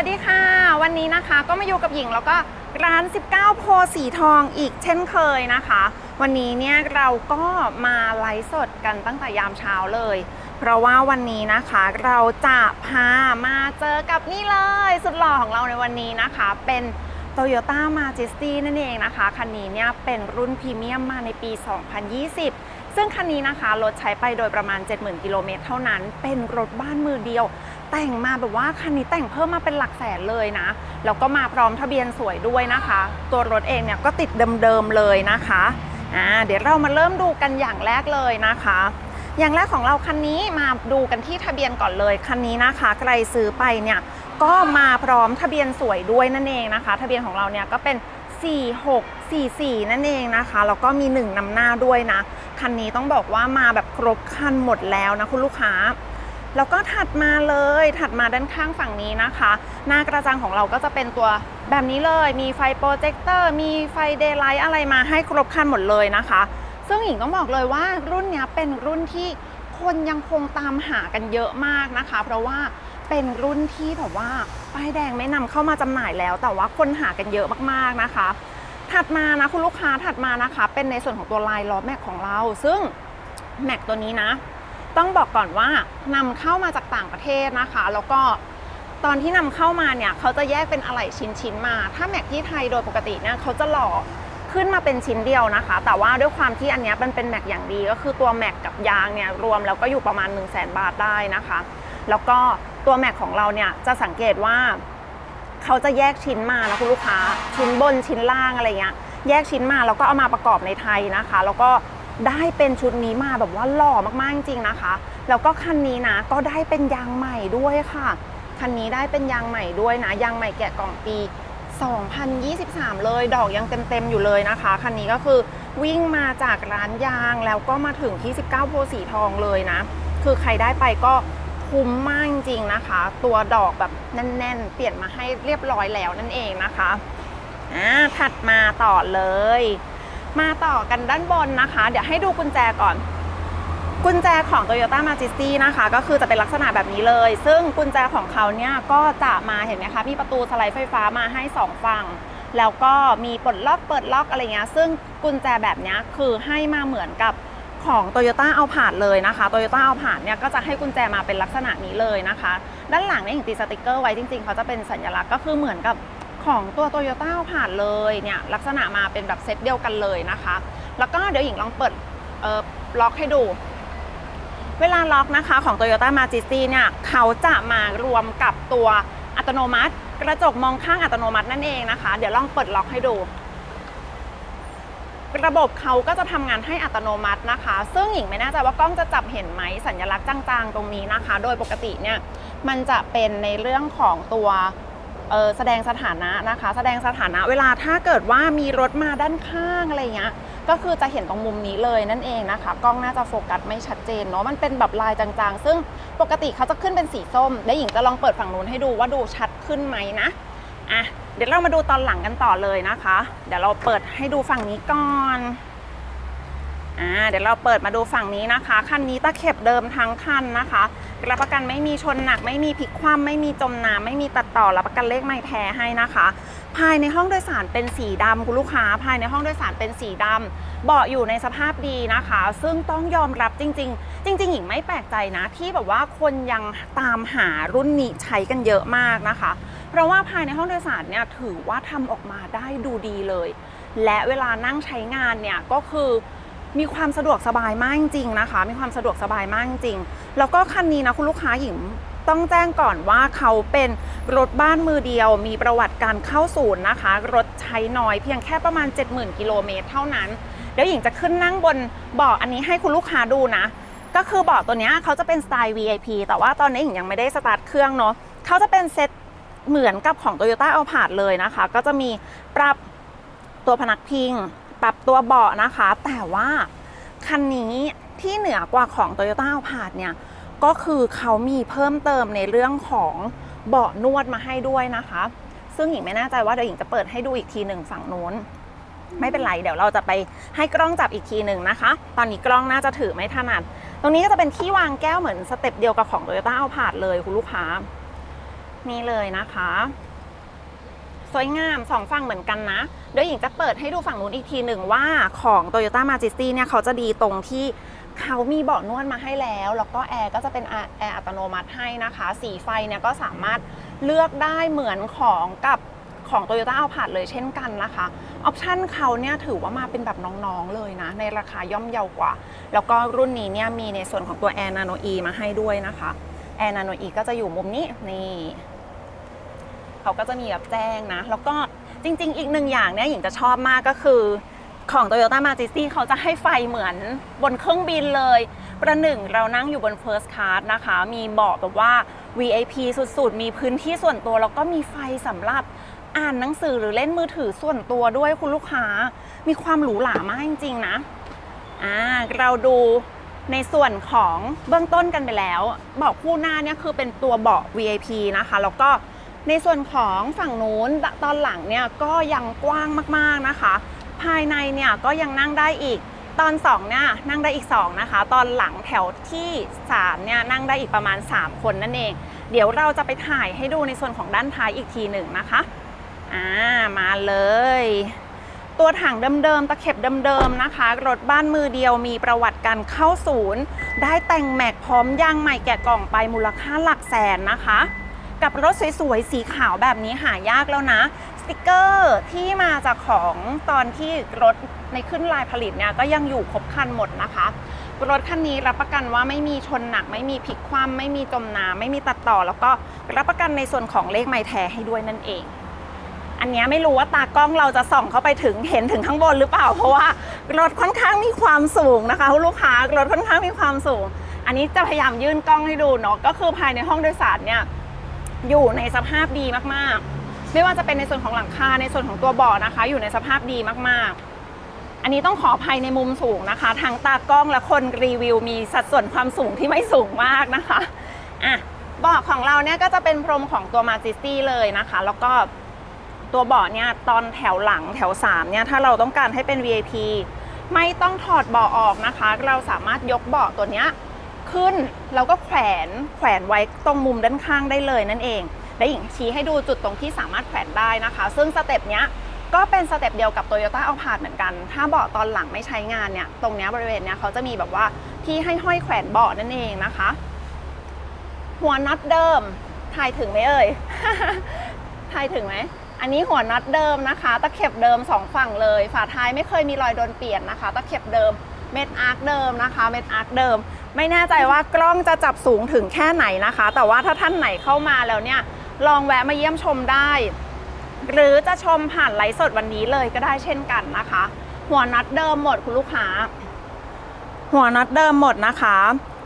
วัสดีค่ะ วันนี้นะคะก็มาอยู่กับหญิงแล้วก็ร้าน 19 โพสีทองอีกเช่นเคยนะคะ วันนี้เนี่ยเราก็มาไลฟ์สดกันตั้งแต่ยามเช้าเลย เพราะว่าวันนี้นะคะเราจะพามาเจอกับนี่เลยสุดหล่อของเราในวันนี้นะคะ เป็น Toyota Majesty นั่นเองนะคะ คันนี้เนี่ยเป็นรุ่นพรีเมียมมาในปี 2020 ซึ่งคันนี้นะคะรถใช้ไปโดยประมาณ 70,000 กิโลเมตรเท่านั้น เป็นรถบ้านมือเดียว แต่งมาแบบว่าคันนี้แต่งเพิ่มมาเป็นหลักแสนเลยนะ แล้วก็มาพร้อมทะเบียนสวยด้วยนะคะ ตัวรถเองเนี่ยก็ติดเดิมๆเลยนะคะอ่าเดี๋ยวเรามาเริ่มดูกันอย่างแรกเลยนะคะ อย่างแรกของเราคันนี้มาดูกันที่ทะเบียนก่อนเลยคันนี้นะคะใครซื้อไปเนี่ยก็มาพร้อมทะเบียนสวยด้วยนั่นเองนะคะ ทะเบียนของเราเนี่ยก็เป็น 44 นั่นเองนะคะ แล้วก็มี 1นำหน้าด้วยนะ คันนี้ต้องบอกว่ามาแบบครบคันหมดแล้วนะคุณลูกค้า แล้วก็ถัดมาเลย ถัดมาด้านข้างฝั่งนี้นะคะ หน้ากระจังของเราก็จะเป็นตัวแบบนี้เลย มีไฟโปรเจคเตอร์ มีไฟเดย์ไลท์อะไรมาให้ครบคันหมดเลยนะคะ ซึ่งหญิงต้องบอกเลยว่ารุ่นนี้เป็นรุ่นที่คนยังคงตามหากันเยอะมากนะคะ เพราะว่าเป็นรุ่นที่แบบว่าป้ายแดงไม่นำเข้ามาจำหน่ายแล้ว แต่ว่าคนหากันเยอะมากๆนะคะ ถัดมานะคุณลูกค้าถัดมานะคะ เป็นในส่วนของตัวลายล้อแม็กของเรา ซึ่งแม็กตัวนี้นะ ต้องบอกก่อนว่านำเข้ามาจากต่างประเทศนะคะ แล้วก็ตอนที่นำเข้ามาเนี่ยเขาจะแยกเป็นอะไหล่ชิ้นๆมา ถ้าแม็กที่ไทยโดยปกติเนี่ยเขาจะหล่อขึ้นมาเป็นชิ้นเดียวนะคะ แต่ว่าด้วยความที่อันนี้มันเป็นแม็กอย่างดีก็คือตัวแม็กกับยางเนี่ยรวมแล้วก็อยู่ประมาณ 1 0 0 0 0แบาทได้นะคะ แล้วก็ตัวแม็กของเราเนี่ยจะสังเกตว่า เขาจะแยกชิ้นมานะคุณลูกค้า ชิ้นบนชิ้นล่างอะไรเงี้ยแยกชิ้นมาแล้วก็เอามาประกอบในไทยนะคะ แล้วก็ได้เป็นชุดนี้มาแบบว่าหล่อมากๆจริงๆนะคะ แล้วก็คันนี้นะก็ได้เป็นยางใหม่ด้วยค่ะคันนี้ได้เป็นยางใหม่ด้วยนะยางใหม่แกะกล่องปี 2023 เลยดอกยังเต็มๆอยู่เลยนะคะคันนี้ก็คือวิ่งมาจากร้านยางแล้วก็มาถึงที่ 19 โพสีทองเลยนะ คือใครได้ไปก็ คุ้มมากจริงๆนะคะ ตัวดอกแบบแน่น ๆ เปลี่ยนมาให้เรียบร้อยแล้วนั่นเองนะคะอ่าถัดมาต่อเลย มาต่อกันด้านบนนะคะ เดี๋ยวให้ดูกุญแจก่อน กุญแจของ Toyota Majesty นะคะ ก็คือจะเป็นลักษณะแบบนี้เลย ซึ่งกุญแจของเขาเนี่ยก็จะมาเห็นไหมคะ มีประตูสไลด์ไฟฟ้ามาให้ 2 ฝั่งแล้วก็มีปลดล็อกเปิดล็อกอะไรเงี้ยซึ่งกุญแจแบบนี้คือให้มาเหมือนกับ ของ Toyota เอาผ่านเลยนะคะ Toyota เอาผ่านเนี่ยก็จะให้กุญแจมาเป็นลักษณะนี้เลยนะคะ ด้านหลังเนี่ยอย่างติดสติกเกอร์ไว้จริงๆ เขาจะเป็นสัญลักษณ์ก็คือเหมือนกับของตัว Toyota เอาผ่านเลยเนี่ยลักษณะมาเป็นแบบเซตเดียวกันเลยนะคะ แล้วก็เดี๋ยวหญิงลองเปิดเอ่อล็อกให้ดู เวลาล็อกนะคะของ Toyota Majesty เนี่ยเขาจะมารวมกับตัวอัตโนมัติ กระจกมองข้างอัตโนมัตินั่นเองนะคะ เดี๋ยวลองเปิดล็อกให้ดู ระบบเขาก็จะทำงานให้อัตโนมัตินะคะ ซึ่งหญิงไม่แน่ใจว่ากล้องจะจับเห็นไหมสัญลักษณ์จางๆ ตรงนี้นะคะ โดยปกติเนี่ยมันจะเป็นในเรื่องของตัวแสดงสถานะนะคะ แสดงสถานะเวลาถ้าเกิดว่ามีรถมาด้านข้างอะไรเงี้ยก็คือจะเห็นตรงมุมนี้เลยนั่นเองนะคะ กล้องน่าจะโฟกัสไม่ชัดเจนเนาะมันเป็นแบบลายจางๆ ซึ่งปกติเขาจะขึ้นเป็นสีส้ม และหญิงจะลองเปิดฝั่งนู้นให้ดูว่าดูชัดขึ้นไหมนะอะ เดี๋ยวเรามาดูตอนหลังกันต่อเลยนะคะ เดี๋ยวเราเปิดให้ดูฝั่งนี้ก่อนอ่าเดี๋ยวเราเปิดมาดูฝั่งนี้นะคะ คันนี้ตะเข็บเดิมทั้งคันนะคะรับประกันไม่มีชนหนัก ไม่มีพลิกคว่ำไม่มีจมน้ำไม่มีตัดต่อรับประกันเลขไม่แท้ให้นะคะ ภายในห้องโดยสารเป็นสีดำคุณลูกค้า ภายในห้องโดยสารเป็นสีดำเบาะอยู่ในสภาพดีนะคะ ซึ่งต้องยอมรับจริง ๆ จริง ๆ หญิงไม่แปลกใจนะ ที่แบบว่าคนยังตามหารุ่นนี้ใช้กันเยอะมากนะคะ เพราะว่าภายในห้องโดยสารเนี่ยถือว่าทำออกมาได้ดูดีเลย และเวลานั่งใช้งานเนี่ยก็คือมีความสะดวกสบายมากจริงนะคะ มีความสะดวกสบายมากจริง แล้วก็คันนี้นะคุณลูกค้าหญิงต้องแจ้งก่อนว่าเขาเป็นรถบ้านมือเดียว มีประวัติการเข้าศูนย์นะคะ รถใช้น้อยเพียงแค่ประมาณ 70,000 กิโลเมตรเท่านั้น เดี๋ยวหญิงจะขึ้นนั่งบนเบาะอันนี้ให้คุณลูกค้าดูนะ ก็คือเบาะตัวเนี้ยเขาจะเป็นสไตล์ VIP แต่ว่าตอนนี้หญิงยังไม่ได้สตาร์ทเครื่องเนาะเขาจะเป็นเซ็ต เหมือนกับของ Toyota a l p a r d เลยนะคะ ก็จะมีปรับตัวพนักพิง ปรับตัวเบาะนะคะ แต่ว่าคันนี้ที่เหนือกว่าของ Toyota a l p a r d เนี่ยก็คือเขามีเพิ่มเติมในเรื่องของเบาะนวดมาให้ด้วยนะคะ ซึ่งหญิงไม่แน่ใจว่าเดี๋ยวหญิงจะเปิดให้ดูอีกทีหนึ่งฝั่งนู้น ไม่เป็นไร เดี๋ยวเราจะไปให้กล้องจับอีกทีหนึ่งนะคะ ตอนนี้กล้องน่าจะถือไม่ถนัด ตรงนี้ก็จะเป็นที่วางแก้วเหมือนสเต็ปเดียวกับของ Toyota a l p a r d เลยคุณลูกค้า นี่เลยนะคะ สวยงามสองฝั่งเหมือนกันนะเดี๋ยวหญิงจะเปิดให้ดูฝั่งนู้นอีกทีหนึ่งว่าของ Toyota Majesty เนี่ยเขาจะดีตรงที่เขามีเบาะนวดมาให้แล้ว แล้วก็แอร์ก็จะเป็นแอร์อัตโนมัติให้นะคะ สีไฟเนี่ยก็สามารถเลือกได้เหมือนของกับของ Toyota a l p a r d เลยเช่นกันนะคะออปชันเขาเนี่ยถือว่ามาเป็นแบบน้องๆเลยนะ ในราคาย่อมเยาวกว่า แล้วก็รุ่นนี้เนี่ยมีในส่วนของตัว Air Nano E มาให้ด้วยนะคะ Air Nano E ก็จะอยู่มุมนี้นี่ เขาก็จะมีแบบแจ้งนะ แล้วก็จริง ๆ อีกหนึ่งอย่างเนี่ยหญิงจะชอบมากก็คือของ Toyota Majesty เขาจะให้ไฟเหมือนบนเครื่องบินเลย ประหนึ่งเรานั่งอยู่บน First Class นะคะ มีเบาะแบบว่า VIP สุดๆ มีพื้นที่ส่วนตัว แล้วก็มีไฟสำหรับอ่านหนังสือหรือเล่นมือถือส่วนตัวด้วยคุณลูกค้า มีความหรูหรามากจริง ๆ นะอ่าเราดูในส่วนของเบื้องต้นกันไปแล้ว เบาะคู่หน้าเนี่ยคือเป็นตัวเบาะ VIP นะคะ แล้วก็ ในส่วนของฝั่งนู้นตอนหลังเนี่ยก็ยังกว้างมากๆนะคะ ภายในเนี่ยก็ยังนั่งได้อีก ตอน2เนี่ยนั่งได้อีก 2 นะคะ ตอนหลังแถวที่3เนี่ยนั่งได้อีกประมาณ 3 คนนั่นเอง เดี๋ยวเราจะไปถ่ายให้ดูในส่วนของด้านท้ายอีกทีหนึ่งนะคะอ่ามาเลย ตัวถังเดิมๆตะเข็บเดิมๆนะคะ รถบ้านมือเดียวมีประวัติการเข้าศูนย์ ได้แต่งแม็กพร้อมยางใหม่แกะกล่องไปมูลค่าหลักแสนนะคะ กับรถสวยๆ สีขาวแบบนี้หายากแล้วนะ สติกเกอร์ที่มาจากของตอนที่รถในขึ้นลายผลิตเนี่ยก็ยังอยู่ครบคันหมดนะคะ รถคันนี้รับประกันว่าไม่มีชนหนัก ไม่มีพลิกคว่ำไม่มีจมน้ำไม่มีตัดต่อ แล้วก็รับประกันในส่วนของเลขไม้แท้ให้ด้วยนั่นเอง อันนี้ไม่รู้ว่าตากล้องเราจะส่องเข้าไปถึงเห็นถึงข้างบนหรือเปล่า เพราะว่ารถค่อนข้างมีความสูงนะคะคุณลูกค้ารถค่อนข้างมีความสูง อันนี้จะพยายามยื่นกล้องให้ดูเนาะก็คือภายในห้องโดยสารเนี่ย อยู่ในสภาพดีมากๆ ไม่ว่าจะเป็นในส่วนของหลังคาในส่วนของตัวเบาะนะคะ อยู่ในสภาพดีมากๆ อันนี้ต้องขออภัยในมุมสูงนะคะทั้งตากล้องและคนรีวิว มีสัดส่วนความสูงที่ไม่สูงมากนะคะอะเบาะของเราเนี่ยก็จะเป็นพรมของตัวมาจิสตี้เลยนะคะ แล้วก็ตัวเบาะเนี่ยตอนแถวหลังแถว3เนี่ยถ้าเราต้องการให้เป็น VIP ไม่ต้องถอดเบาะออกนะคะ เราสามารถยกเบาะตัวเนี้ย ขึ้นแล้วก็แขวนแขวนไว้ตรงมุมด้านข้างได้เลยนั่นเองและหญิงชี้ให้ดูจุดตรงที่สามารถแขวนได้นะคะ ซึ่งสเต็ปเนี้ยก็เป็นสเต็ปเดียวกับ Toyota a l p a r d เหมือนกัน ถ้าเบาะตอนหลังไม่ใช้งานเนี่ย ตรงเนี้ยบริเวณเนี้ยเขาจะมีแบบว่าที่ให้ห้อยแขวนเบาะนั่นเองนะคะ หัวน็อตเดิม ถ่ายถึงไหมเอ่ย ถ่ายถึงไหม อันนี้หัวน็อตเดิมนะคะ ตะเข็บเดิมสองฝั่งเลย ฝาท้ายไม่เคยมีรอยโดนเปลี่ยนนะคะ ตะเข็บเดิม เม็ดอาร์คเดิมนะคะ เม็ดอาร์คเดิม ไม่แน่ใจว่ากล้องจะจับสูงถึงแค่ไหนนะคะ แต่ว่าถ้าท่านไหนเข้ามาแล้วเนี่ยลองแวะมาเยี่ยมชมได้ หรือจะชมผ่านไลฟ์สดวันนี้เลยก็ได้เช่นกันนะคะ หัวน็อตเดิมหมดคุณลูกค้า หัวน็อตเดิมหมดนะคะ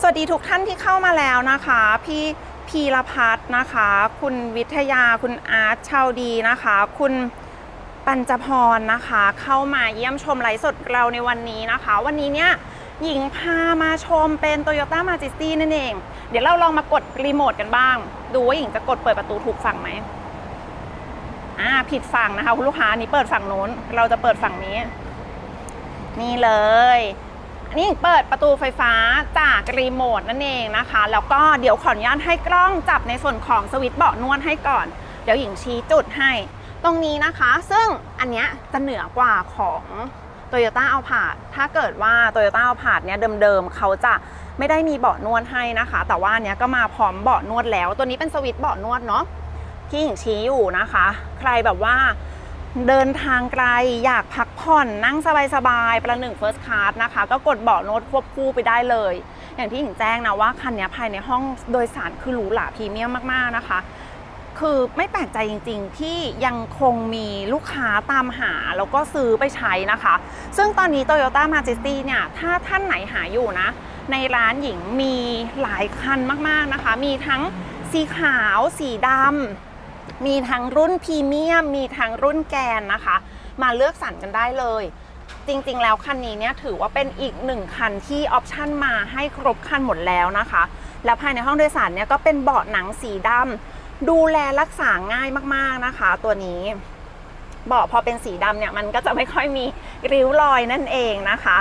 สวัสดีทุกท่านที่เข้ามาแล้วนะคะ พี่พีรพัฒน์นะคะ คุณวิทยาคุณอาร์ตชาวดีนะคะ คุณปัญจพรนะคะ เข้ามาเยี่ยมชมไลฟ์สดเราในวันนี้นะคะ วันนี้เนี่ย หญิงพามาชมเป็น Toyota Majesty นั่นเอง เดี๋ยวเราลองมากดรีโมทกันบ้าง ดูว่าหญิงจะกดเปิดประตูถูกฝั่งไหมอ่าผิดฝั่งนะคะคุณลูกค้านี้เปิดฝั่งโน้น เราจะเปิดฝั่งนี้ นี่เลยนนี้เปิดประตูไฟฟ้าจากรีโมทนั่นเองนะคะ แล้วก็เดี๋ยวขออนุญาตให้กล้องจับในส่วนของสวิตช์เบาะนวดให้ก่อน เดี๋ยวหญิงชี้จุดให้ ตรงนี้นะคะ ซึ่งอันเนี้ยจะเหนือกว่าของ Toyota a l p a r d ถ้าเกิดว่า Toyota a l p a r d เนี่ยเดิมๆเขาจะไม่ได้มีเบาะนวดให้นะคะ แต่ว่าเนี้ยก็มาพร้อมเบาะนวดแล้ว ตัวนี้เป็นสวิตช์เบาะนวดเนาะที่หญิงชี้อยู่นะคะ ใครแบบว่าเดินทางไกลอยากพักผ่อนนั่งสบายๆ ประหนึ่ง First Class นะคะ ก็กดเบาะโน้ตควบคู่ไปได้เลย อย่างที่หญิงแจ้งนะว่าคันนี้ภายในห้องโดยสารคือหรูหราพรีเมียมมากๆนะคะ คือไม่แปลกใจจริง ๆ ที่ยังคงมีลูกค้าตามหาแล้วก็ซื้อไปใช้นะคะ ซึ่งตอนนี้ Toyota Majesty เนี่ย ถ้าท่านไหนหาอยู่นะ ในร้านหญิงมีหลายคันมากๆนะคะ มีทั้งสีขาวสีดำมีทั้งรุ่นพรีเมียม มีทั้งรุ่นแกนนะคะ มาเลือกสรรกันได้เลย จริงๆ แล้วคันนี้เนี่ยถือว่าเป็นอีกหนึ่งคันที่ออปชั่นมาให้ครบคันหมดแล้วนะคะ แล้วภายในห้องโดยสารเนี่ยก็เป็นเบาะหนังสีดำ ดูแลรักษาง่ายมากๆนะคะ ตัวนี้เบาะพอเป็นสีดำเนี่ยมันก็จะไม่ค่อยมีริ้วรอยนั่นเองนะคะ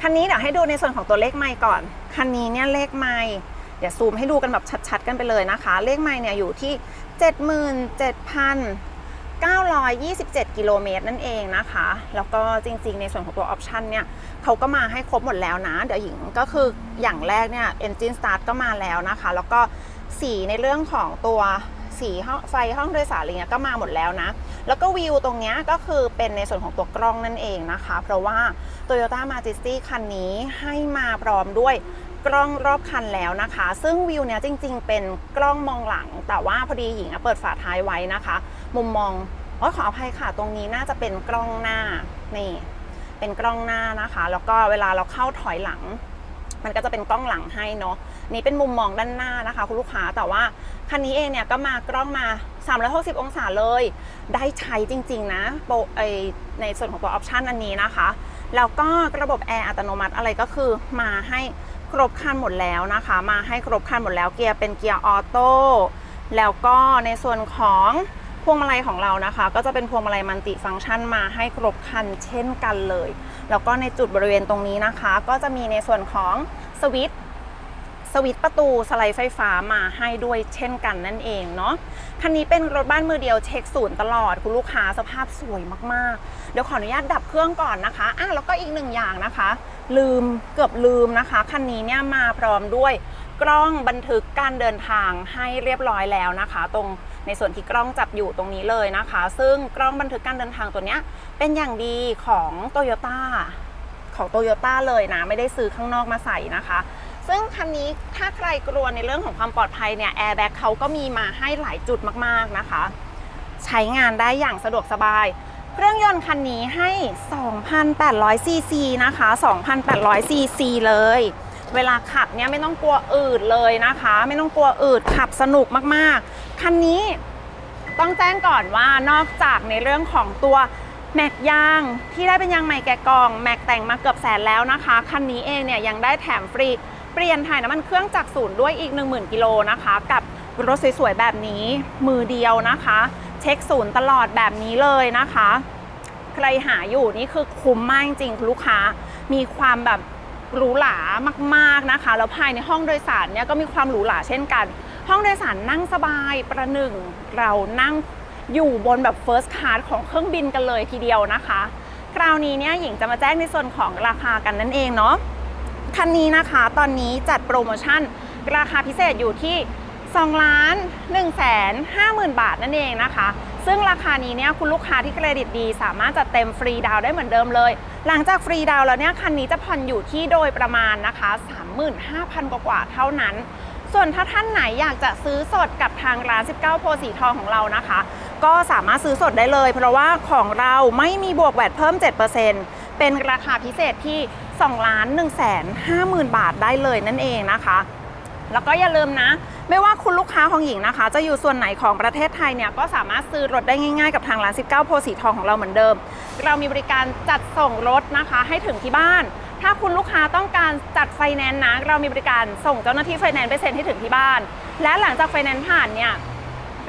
คันนี้เดี๋ยวให้ดูในส่วนของตัวเลขไมค์ก่อน คันนี้เนี่ยเลขไมค์เดี๋ยวซูมให้ดูกันแบบชัดๆ กันไปเลยนะคะ เลขไมล์เนี่ยอยู่ที่ 77,927 กิโลเมตรนั่นเองนะคะ แล้วก็จริงๆ ในส่วนของตัวออปชันเนี่ยเขาก็มาให้ครบหมดแล้วนะ เดี๋ยวหญิงก็คืออย่างแรกเนี่ย Engine Start ก็มาแล้วนะคะ แล้วก็สีในเรื่องของตัว สีห้องไฟห้องโดยสารอะไรเงี้ยก็มาหมดแล้วนะ แล้วก็วิวตรงเนี้ยก็คือเป็นในส่วนของตัวกล้องนั่นเองนะคะ เพราะว่า Toyota Majesty คันนี้ให้มาพร้อมด้วยกล้องรอบคันแล้วนะคะ ซึ่งวิวเนี้ยจริง ๆ เป็นกล้องมองหลัง แต่ว่าพอดีหญิงเปิดฝาท้ายไว้นะคะ มุมมองโอ้ขออภัยค่ะ ตรงนี้น่าจะเป็นกล้องหน้านี่ เป็นกล้องหน้านะคะ แล้วก็เวลาเราเข้าถอยหลัง มันก็จะเป็นกล้องหลังให้เนาะ นี่เป็นมุมมองด้านหน้านะคะคุณลูกค้าแต่ว่าคันนี้เองเนี่ยก็มากล้องมา 360 องศาเลย ได้ใช้จริง ๆ นะโปรไอในส่วนของตัวออปชันอันนี้นะคะ แล้วก็ระบบแอร์อัตโนมัติอะไรก็คือมาให้ครบคันหมดแล้วนะคะ มาให้ครบคันหมดแล้วเกียร์เป็นเกียร์ออโต้แล้วก็ในส่วนของพวงมาลัยของเรานะคะ ก็จะเป็นพวงมาลัยมัลติฟังก์ชันมาให้ครบคันเช่นกันเลย แล้วก็ในจุดบริเวณตรงนี้นะคะ ก็จะมีในส่วนของสวิตช์ สวิตประตูสไลด์ไฟฟ้ามาให้ด้วยเช่นกันนั่นเองเนาะคันนี้เป็นรถบ้านมือเดียวเช็คศูนย์ตลอดคุณลูกค้าสภาพสวยมากๆ เดี๋ยวขออนุญาตดับเครื่องก่อนนะคะอะแล้วก็อีกหนึ่งอย่างนะคะ ลืมเกือบลืมนะคะคันนี้เนี่ยมาพร้อมด้วยกล้องบันทึกการเดินทางให้เรียบร้อยแล้วนะคะ ตรงในส่วนที่กล้องจับอยู่ตรงนี้เลยนะคะ ซึ่งกล้องบันทึกการเดินทางตัวเนี้ยเป็นอย่างดีของโตโยต้าของโตโยต้าเลยนะ ไม่ได้ซื้อข้างนอกมาใส่นะคะ ซึ่งคันนี้ถ้าใครกลัวในเรื่องของความปลอดภัยเนี่ยแอร์แบ็กเขาก็มีมาให้หลายจุดมากๆนะคะ ใช้งานได้อย่างสะดวกสบาย เครื่องยนต์คันนี้ให้ 2,800 ซีซีนะคะ 2,800 ซีซีเลย เวลาขับเนี่ยไม่ต้องกลัวอืดเลยนะคะ ไม่ต้องกลัวอืดขับสนุกมากๆ คันนี้ต้องแจ้งก่อนว่านอกจากในเรื่องของตัวแม็กยางที่ได้เป็นยางใหม่แกะกล่อง แม็กแต่งมาเกือบแสนแล้วนะคะ คันนี้เองเนี่ยยังได้แถมฟรี เปลี่ยนถ่ายน้ำมันเครื่องจากศูนย์ด้วยอีก 10,000 กิโลนะคะ กับรถสวยๆแบบนี้มือเดียวนะคะ เช็คศูนย์ตลอดแบบนี้เลยนะคะ ใครหาอยู่นี่คือคุ้มมากจริงๆลูกค้ามีความแบบหรูหรามากๆนะคะ แล้วภายในห้องโดยสารเนี่ยก็มีความหรูหราเช่นกัน ห้องโดยสารนั่งสบายประหนึ่งเรานั่งอยู่บนแบบ First Class ของเครื่องบินกันเลยทีเดียวนะคะ คราวนี้เนี่ยหญิงจะมาแจ้งในส่วนของราคากันนั่นเองเนาะ คันนี้นะคะตอนนี้จัดโปรโมชั่น ราคาพิเศษอยู่ที่2ล้าน1แสน5หมื่นบาทนั่นเองนะคะ ซึ่งราคานี้เนี่ยคุณลูกค้าที่เครดิตดี สามารถจัดเต็มฟรีดาวได้เหมือนเดิมเลย หลังจากฟรีดาวแล้วเนี่ยคันนี้จะผ่อนอยู่ที่โดยประมาณนะคะ 35,000 กว่าเท่านั้น ส่วนถ้าท่านไหนอยากจะซื้อสดกับทางร้าน 19 โพสีทองของเรานะคะ ก็สามารถซื้อสดได้เลย เพราะว่าของเราไม่มีบวกแวดเพิ่ม 7% เป็นราคาพิเศษที่2ล้าน1แสน5หมื่นบาทได้เลยนั่นเองนะคะ แล้วก็อย่าลืมนะ ไม่ว่าคุณลูกค้าของหญิงนะคะ จะอยู่ส่วนไหนของประเทศไทยเนี่ยก็สามารถซื้อรถได้ง่ายๆ กับทางร้าน 19 โพสีทองของเราเหมือนเดิม เรามีบริการจัดส่งรถนะคะ ให้ถึงที่บ้าน ถ้าคุณลูกค้าต้องการจัดไฟแนนซ์นะเรามีบริการส่งเจ้าหน้าที่ไฟแนนซ์ไปเซ็นให้ถึงที่บ้าน และหลังจากไฟแนนซ์ผ่านเนี่ย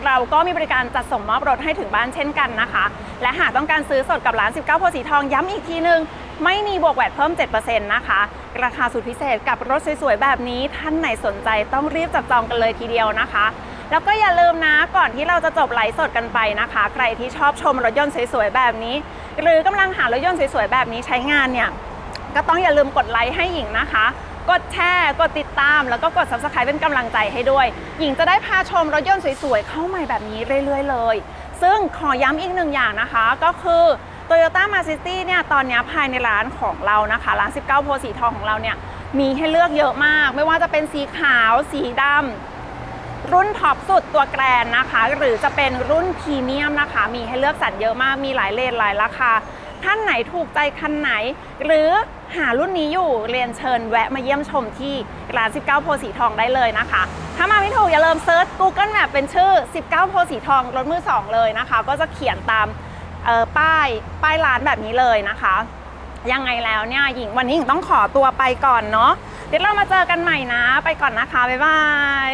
เราก็มีบริการจัดส่งมอบรถให้ถึงบ้านเช่นกันนะคะ และหากต้องการซื้อสดกับร้าน 19โพสีทองย้ำอีกทีนึง ไม่มีบวกแวดเพิ่ม 7%นะคะ ราคาสุดพิเศษกับรถสวยๆ แบบนี้ท่านไหนสนใจต้องรีบจับจองกันเลยทีเดียวนะคะ แล้วก็อย่าลืมนะก่อนที่เราจะจบไลฟ์สดกันไปนะคะ ใครที่ชอบชมรถยนต์สวยๆ แบบนี้ หรือกำลังหารถยนต์สวยๆ แบบนี้ใช้งานเนี่ยก็ต้องอย่าลืมกดไลค์ให้หญิงนะคะ กดแชร์ กดติดตาม แล้วก็กด subscribe เป็นกำลังใจให้ด้วย หญิงจะได้พาชมรถยนต์สวยๆ เข้าใหม่แบบนี้เรื่อยๆเลย ซึ่งขอย้ำอีกหนึ่งอย่างนะคะ ก็คือ Toyota m a r c i t y เนี่ยตอนนี้ภายในร้านของเรานะคะ ร้าน 19 โพสีทองของเราเนี่ยมีให้เลือกเยอะมาก ไม่ว่าจะเป็นสีขาว สีดำรุ่นท็อปสุดตัวแกรนนะคะ หรือจะเป็นรุ่นพรีเมียมนะคะ มีให้เลือกสรรเยอะมากมีหลายเลนหลายราคาท่านไหนถูกใจคันไหน หรือ หารุ่นนี้อยู่เรียนเชิญแวะมาเยี่ยมชมที่ร้าน 19 โพสีทองได้เลยนะคะ ถ้ามาไม่ถูกอย่าลืมเซิร์ช Google Map เป็นชื่อ 19 โพสีทองรถมือ 2 เลยนะคะ ก็จะเขียนตามออป้ายป้ายร้านแบบนี้เลยนะคะ ยังไงแล้วเนี่ยหญิงวันนี้หญิงต้องขอตัวไปก่อนเนาะเดี๋ยวเรามาเจอกันใหม่นะ ไปก่อนนะคะ บ๊ายบาย